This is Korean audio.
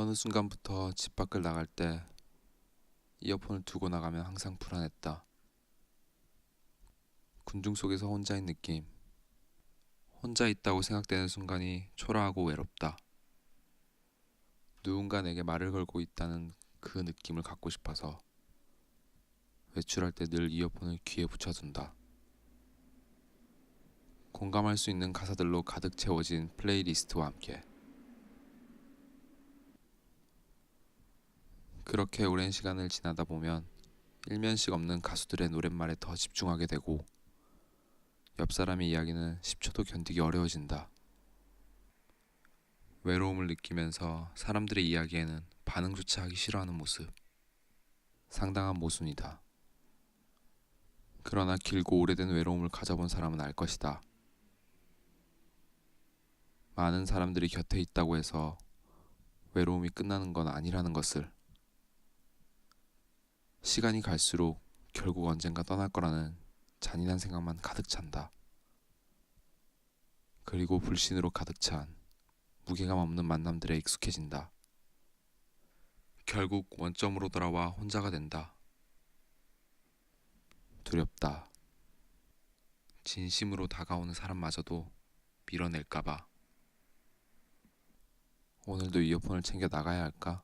어느 순간부터 집 밖을 나갈 때 이어폰을 두고 나가면 항상 불안했다. 군중 속에서 혼자인 느낌. 혼자 있다고 생각되는 순간이 초라하고 외롭다. 누군가 내게 말을 걸고 있다는 그 느낌을 갖고 싶어서 외출할 때 늘 이어폰을 귀에 붙여둔다. 공감할 수 있는 가사들로 가득 채워진 플레이리스트와 함께 그렇게 오랜 시간을 지나다 보면 일면식 없는 가수들의 노랫말에 더 집중하게 되고 옆 사람의 이야기는 10초도 견디기 어려워진다. 외로움을 느끼면서 사람들의 이야기에는 반응조차 하기 싫어하는 모습. 상당한 모순이다. 그러나 길고 오래된 외로움을 가져본 사람은 알 것이다. 많은 사람들이 곁에 있다고 해서 외로움이 끝나는 건 아니라는 것을 시간이 갈수록 결국 언젠가 떠날 거라는 잔인한 생각만 가득 찬다. 그리고 불신으로 가득 찬 무게감 없는 만남들에 익숙해진다. 결국 원점으로 돌아와 혼자가 된다. 두렵다. 진심으로 다가오는 사람마저도 밀어낼까봐. 오늘도 이어폰을 챙겨 나가야 할까?